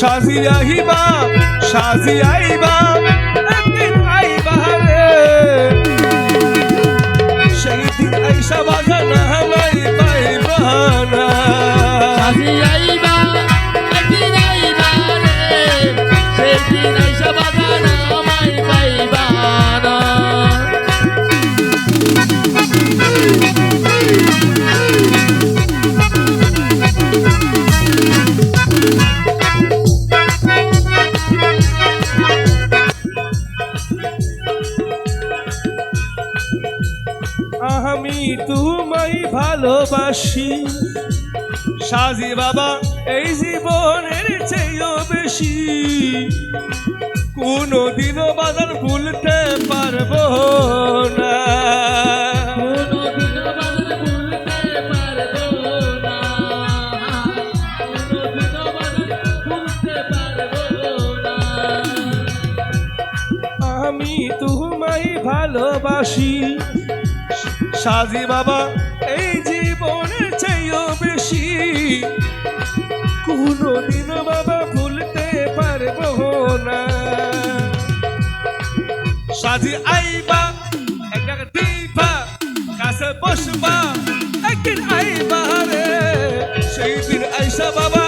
সাজি আহিবা, সাজি আইবা একদিন আইবা রে। সেই দিন আইসা বাজানা হামাই পাইবা না। আজি আমি তোমায় ভালোবাসি। সাজি বাবা এই জীবনের চেয়েও বেশি। কোনোদিনও বাজার ভুলতে পারব না। আমি তোমায় ভালোবাসি। সাজি বাবা, এই জীবনের চেয়েও বেশি। কোনোদিন বাবা ভুলতে পারব না। সাজি আইবা, এক দিবা, কাছে বসবা, একদিন আইবা রে। সেই দিন আইসা বাবা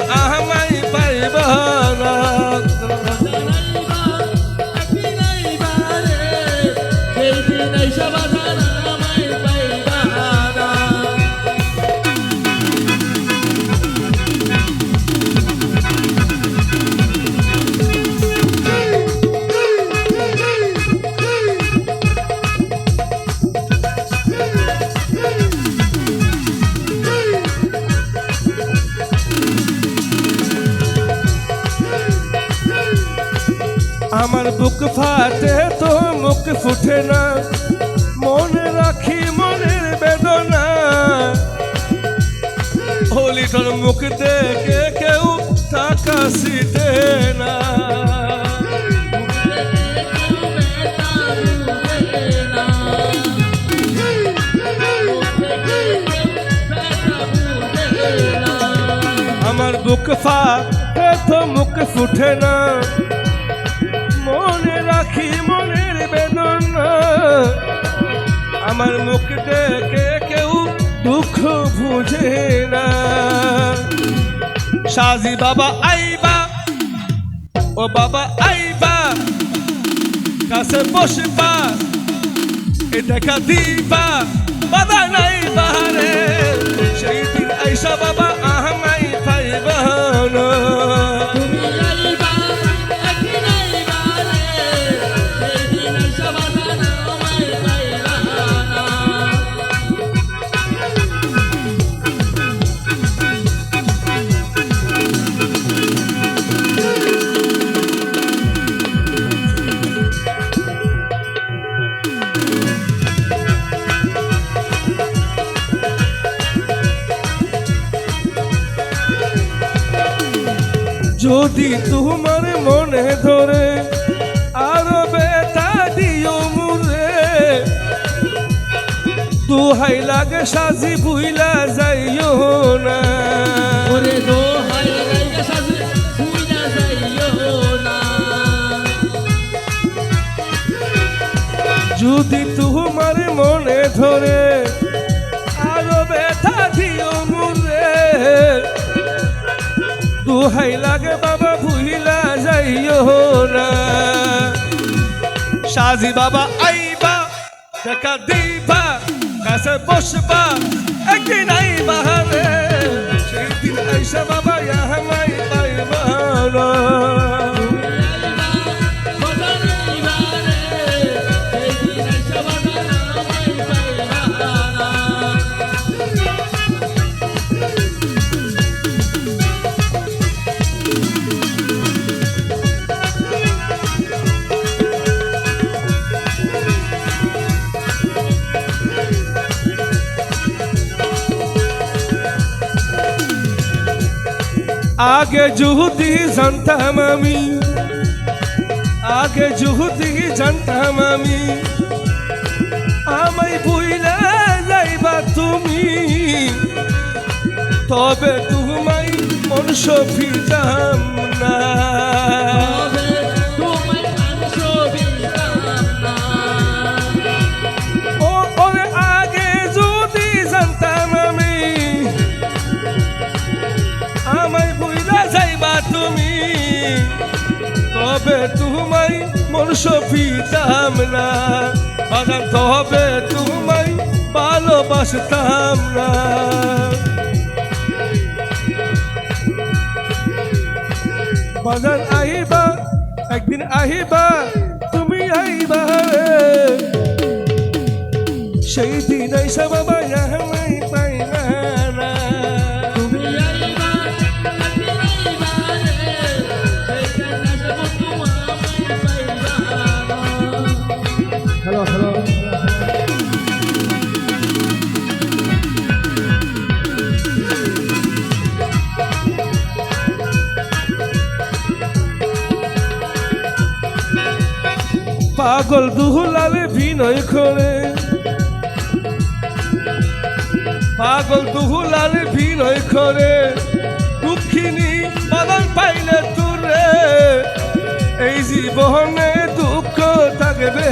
আমার বুক ফাটে তো মুখ ফুটে না। মনে রাখি মনের বেদনা। হোলি তোর মুখ দেখে কেউ টাকা সিটে না। আমার বুক ফাটে তো মুখ ফুটে না। আমার মুখ দেখে কেউ দুঃখ বুঝে না। সাজি বাবা, আইবা। ও বাবা, আইবা। কাছে বসবা। এ দেখা দিবা। বাবা নাই বাহারে। সেই দিন আইসা বাবা যদি তোমার মনে ধরে আরও বেটা দিও মুরে দুহাই লাগে সাজি বুইলা যাইও না। যদি তোমার মনে ধরে দুহাই লাগে বাবা ভুইলা যাইও না। সাজি বাবা, আইবা, দেখা দিবা, কাছে বসবা, একদিন আইবা রে সেদিন আইসা বাবা, ইহা পাইবা আগে যদি জানতাম আমি আগে যদি জানতাম আমি আমায় বুইলা যাইবা তুমি তবে তোমায় মন সফিতাম না তবে তোমায় মন সফিতাম না। বাজান তবে তোমায় ভালোবাসতাম না। বাজার আইবা একদিন আহিবা, তুমি আহিবা। সেই দিন আইসা পাগল দুহুলালে বিনয় করে পাগল দুহুলালে বিনয় করে দুঃখিনী বাদান পাইলে তুরে এই জীবনে দুঃখ থাকবে